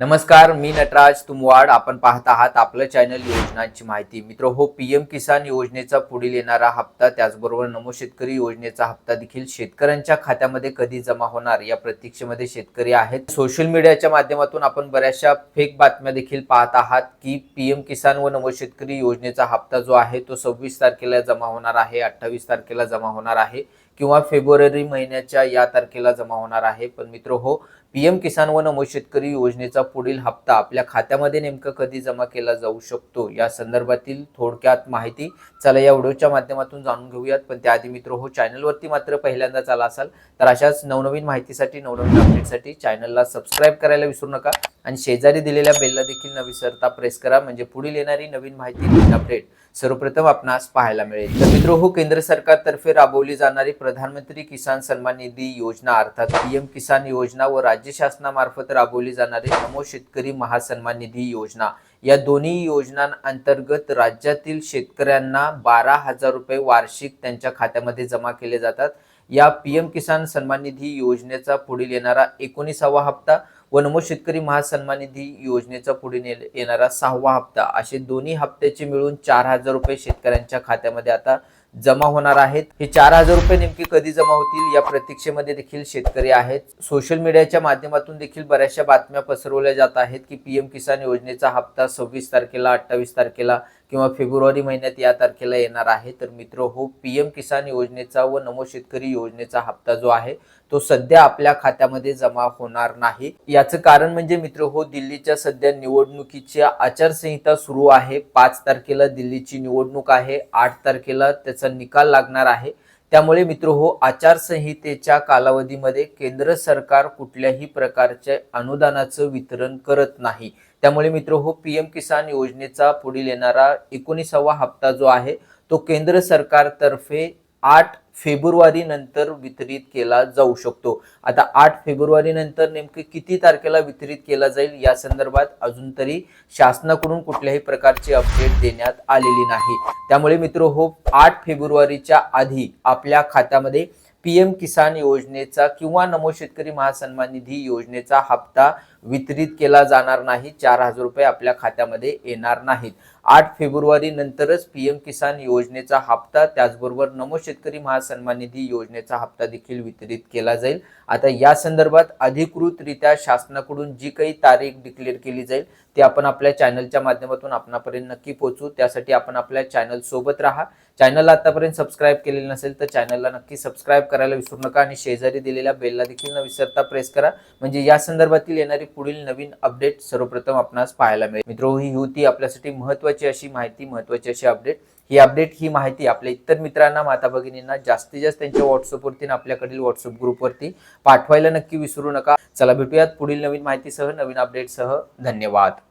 नमस्कार मी नटराज तुमवाड. आपण पाहत आहात आपलं चॅनल योजनांची माहिती. मित्र हो पीएम किसान योजनेचा पुढील येणारा हप्ता त्याचबरोबर नमो शेतकरी योजनेचा हप्ता देखील शेतकऱ्यांच्या खात्यामध्ये कधी जमा होणार या प्रतीक्षेमध्ये शेतकरी आहेत. सोशल मीडियाच्या माध्यमातून आपण बऱ्याचशा फेक बातम्या देखील पाहत आहात की पीएम किसान व नमो शेतकरी योजनेचा हप्ता जो आहे तो सव्वीस तारखेला जमा होणार आहे अठ्ठावीस तारखेला जमा होणार आहे. किंवा फेब्रुवारी महिन्याच्या या तारखेला जमा होणार आहे. पण मित्र हो पीएम किसान व नमो शेतकरी योजनेचा पुढील हप्ता आपल्या खात्यामध्ये नेमकं कधी जमा केला जाऊ शकतो? या संदर्भातील थोडक्यात माहिती चला या व्हिडिओच्या माध्यमातून जाणून घेऊयात. पण त्याआधी मित्र हो चॅनलवरती मात्र पहिल्यांदाच आला असाल तर अशाच नवनवीन माहितीसाठी नवनवीन अपडेटसाठी चॅनलला सबस्क्राईब करायला विसरू नका. आणि शेजारी दिलेल्या बेलला देखील न विसरता प्रेस करा. म्हणजे पुढील येणारी नवीन माहिती अपडेट सर्वप्रथम आपणास पाहायला मिळेल. तर मित्र हो केंद्र सरकारतर्फे राबवली जाणारी प्रधानमंत्री किसान सन्मान निधी योजना अर्थात पीएम किसान योजना व राज्य शासनामार्फत राबवली जाणारी नमो शेतकरी महासन्मान निधी योजना या दोन्ही योजनांअंतर्गत राज्यातील शेतकऱ्यांना बारा हजार रुपये वार्षिक त्यांच्या खात्यामध्ये जमा केले जातात. या पीएम किसान सन्मान निधी योजनेचा पुढील येणारा एकोणीसावा हप्ता व नमो शेतकरी महासन्मान निधी योजनेचा पुढे येणारा सहावा हप्ता. असे दोन्ही हप्त्याचे मिळून चार हजार रुपये शेतकऱ्यांच्या खात्यामध्ये आता जमा होणार आहेत. हे चार हजार रुपये नेमके कधी जमा होतील या प्रतीक्षेमध्ये देखील शेतकरी आहेत. सोशल मीडियाच्या माध्यमातून देखील बऱ्याचशा बातम्या पसरवल्या जात आहेत की पीएम किसान योजनेचा हप्ता सव्वीस तारखेला अठ्ठावीस तारखेला किंवा फेब्रुवारी महिन्यात या तारखेला येणार आहे. तर मित्र हो पी एम किसान योजनेचा व नमो शेतकरी योजनेचा हप्ता जो आहे तो सध्या आपल्या खात्यामध्ये जमा होणार नाही. याचं कारण म्हणजे मित्र हो दिल्लीच्या सध्या निवडणुकीची आचारसंहिता सुरू आहे. पाच तारखेला दिल्लीची निवडणूक आहे आठ तारखेला त्याचा निकाल लागणार आहे. त्यामुळे मित्र हो आचारसंहितेच्या कालावधीमध्ये केंद्र सरकार कुठल्याही प्रकारचे अनुदानाचं वितरण करत नाही. त्यामुळे मित्र हो पी एम किसान योजनेचा पुढील येणारा एकोणीसावा हप्ता जो आहे तो केंद्र सरकारतर्फे आठ फेब्रुवारी नंतर वितरित केला जाऊ शकतो. आता आठ फेब्रुवारी नंतर नेमके किती तारखेला वितरित केला जाईल या संदर्भात अजून तरी शासनाकडून कुठल्याही प्रकारची अपडेट देण्यात आलेली नाही. त्यामुळे मित्र हो आठ फेब्रुवारीच्या आधी आपल्या खात्यामध्ये पी एम किसान योजनेचा किंवा नमो शेतकरी महासन्मान निधी योजनेचा हप्ता वितरित केला जाणार नाही चार हजार रुपये आपल्या खात्यामध्ये येणार नाहीत. आठ फेब्रुवारी नंतरच पीएम किसान योजनेचा हप्ता त्याचबरोबर नमो शेतकरी महासन्मान निधी योजनेचा हप्ता देखील वितरित केला जाईल. आता या संदर्भात अधिकृतरित्या शासनाकडून जी काही तारीख डिक्लेअर केली जाईल ती आपण आपल्या चॅनलच्या माध्यमातून आपणापर्यंत नक्की पोहोचू. त्यासाठी आपण आपल्या चॅनल सोबत राहा. चॅनलला आतापर्यंत सबस्क्राईब केलेलं नसेल तर चॅनलला नक्की सबस्क्राईब करायला विसरू नका आणि शेजारी दिलेल्या बेलला देखील न विसरता प्रेस करा. म्हणजे या संदर्भातील येणारी पुढील नवीन अपडेट सर्वप्रथम आपणास पाहायला मिळेल. मित्रो ही होती आपल्यासाठी महत्वाची अशी माहिती महत्वाची अशी अपडेट ही अपडेट ही माहिती आपल्या इतर मित्रांना माता भगिनींना जास्तीत जास्त त्यांच्या व्हॉट्सअपवरती आपल्याकडील व्हॉट्सअप ग्रुपवरती पाठवायला नक्की विसरू नका. चला भेटूयात पुढील नवीन माहितीसह नवीन अपडेटसह धन्यवाद.